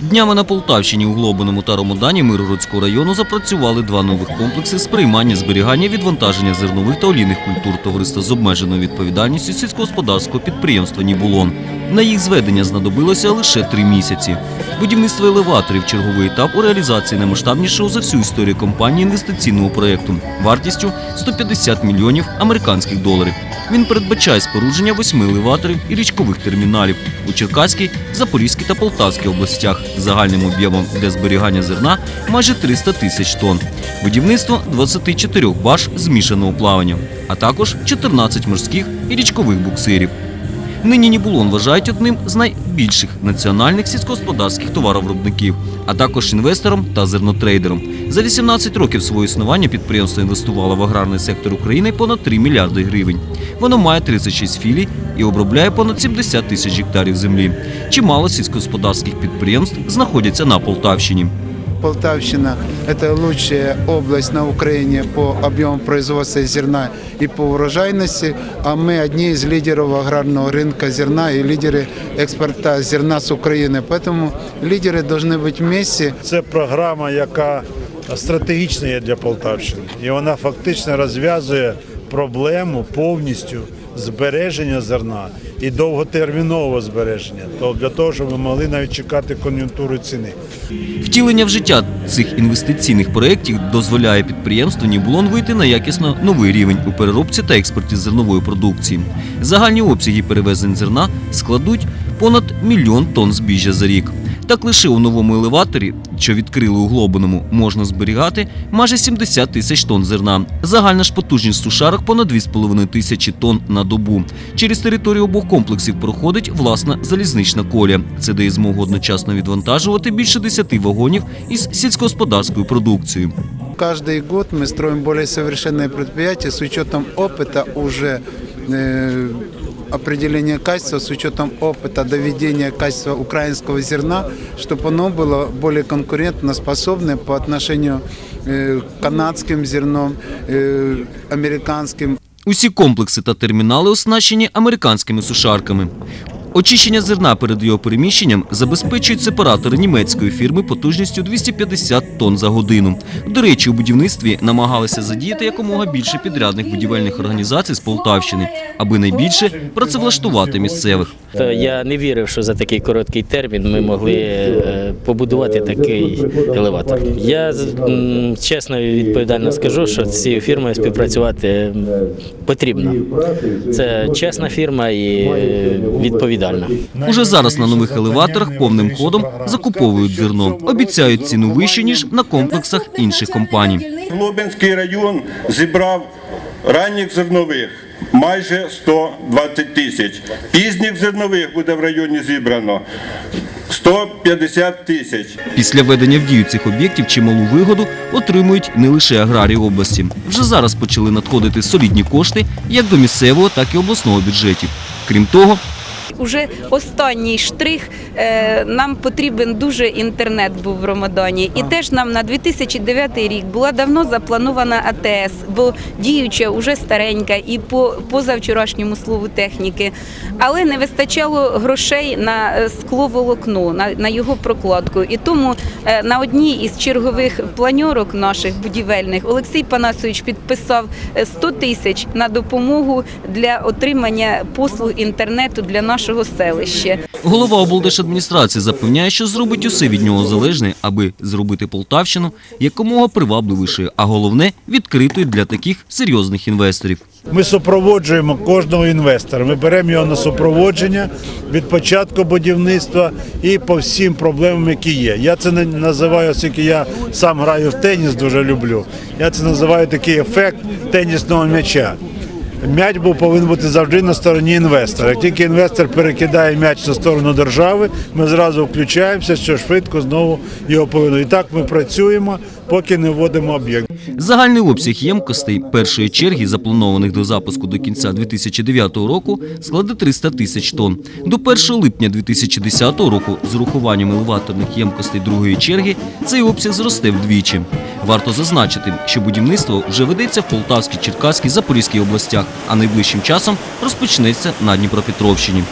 Днями на Полтавщині у Глобиному та Ромодані Миргородського району запрацювали два нових комплекси з приймання, зберігання, відвантаження зернових та олійних культур товариства з обмеженою відповідальністю сільськогосподарського підприємства Нібулон. На їх зведення знадобилося лише три місяці. Будівництво елеваторів – черговий етап у реалізації наймасштабнішого за всю історію компанії інвестиційного проєкту вартістю 150 мільйонів американських доларів. Він передбачає спорудження восьми елеваторів і річкових терміналів у Черкаській, Запорізькій та Полтавській областях загальним об'ємом для зберігання зерна майже 300 тисяч тонн. Будівництво 24 баш змішаного плавання, а також 14 морських і річкових буксирів. Нині Нібулон вважають одним з найбільших національних сільськогосподарських товаровиробників, а також інвестором та зернотрейдером. За 18 років свого існування підприємство інвестувало в аграрний сектор України понад 3 мільярди гривень. Воно має 36 філій і обробляє понад 70 тисяч гектарів землі. Чимало сільськогосподарських підприємств знаходяться на Полтавщині. Полтавщина – это лучшая область на Украине по объему производства зерна и по урожайности, а мы одни из лидеров аграрного рынка зерна и лидеры экспорта зерна с Украины. Поэтому лидеры должны быть вместе. Це програма, яка стратегічна є для Полтавщини, і вона фактично розв'язує проблему повністю збереження зерна і довготермінового збереження, тобто для того, щоб ми могли навіть чекати кон'юнктури ціни. Втілення в життя цих інвестиційних проєктів дозволяє підприємству Нібулон вийти на якісно новий рівень у переробці та експорті зернової продукції. Загальні обсяги перевезень зерна складуть понад мільйон тонн збіжжя за рік. Так лише у новому елеваторі, що відкрили у Глобиному, можна зберігати майже 70 тисяч тонн зерна. Загальна ж потужність сушарок понад 2,5 тисячі тонн на добу. Через територію обох комплексів проходить власна залізнична колія. Це дає змогу одночасно відвантажувати більше 10 вагонів із сільськогосподарською продукцією. Каждый год мы строим более совершенные предприятия с учетом опыта уже э, определения качества, с учетом опыта доведения качества украинского зерна, чтобы оно было более конкурентно способное по отношению э, к канадским зерном, э, американским. Усі комплекси та термінали оснащені американськими сушарками. Очищення зерна перед його переміщенням забезпечують сепаратори німецької фірми потужністю 250 тонн за годину. До речі, у будівництві намагалися задіяти якомога більше підрядних будівельних організацій з Полтавщини, аби найбільше працевлаштувати місцевих. То я не вірив, що за такий короткий термін ми могли е, побудувати такий елеватор. Я чесно і відповідально скажу, що з цією фірмою співпрацювати потрібно. Це чесна фірма і е, відповідальна. Уже зараз на нових елеваторах повним ходом закуповують зерно. Обіцяють ціну вище ніж на комплексах інших компаній. Лубенський район зібрав ранніх зернових майже 120 тисяч. Пізніх зернових буде в районі зібрано 150 тисяч. Після введення в дію цих об'єктів чималу вигоду отримують не лише аграрії області. Вже зараз почали надходити солідні кошти як до місцевого, так і обласного бюджетів. Крім того, Уже останній штрих. е, Нам потрібен дуже інтернет був в Ромадані. І теж нам на 2009 рік була давно запланована АТС, бо діюча уже старенька і по позавчорашньому слову техніки. Але не вистачало грошей на е, скловолокно, на, на його прокладку. І тому е, на одній із чергових планьорок наших будівельних Олексій Панасович підписав е, 100 тисяч на допомогу для отримання послуг інтернету для нашого селища. голова облдержадміністрації запевняє, що зробить усе від нього залежне, аби зробити Полтавщину якомога привабливішою, а головне відкритою для таких серйозних інвесторів. Ми супроводжуємо кожного інвестора. Ми беремо його на супроводження від початку будівництва і по всім проблемам, які є. Я це не називаю, оскільки я сам граю в теніс, дуже люблю. Я це називаю такий ефект тенісного м'яча. М'яч був повинен бути завжди на стороні інвестора. Як тільки інвестор перекидає м'яч на сторону держави, ми зразу включаємося, що швидко знову його повинно. І так ми працюємо, поки не вводимо об'єкт. Загальний обсяг ємкостей першої черги, запланованих до запуску до кінця 2009 року, складе 300 тисяч тонн. До 1 липня 2010 року з урахуванням елеваторних ємкостей другої черги цей обсяг зросте вдвічі. Варто зазначити, що будівництво вже ведеться в Полтавській, Черкаській, Запорізькій областях, а найближчим часом розпочнеться на Дніпропетровщині.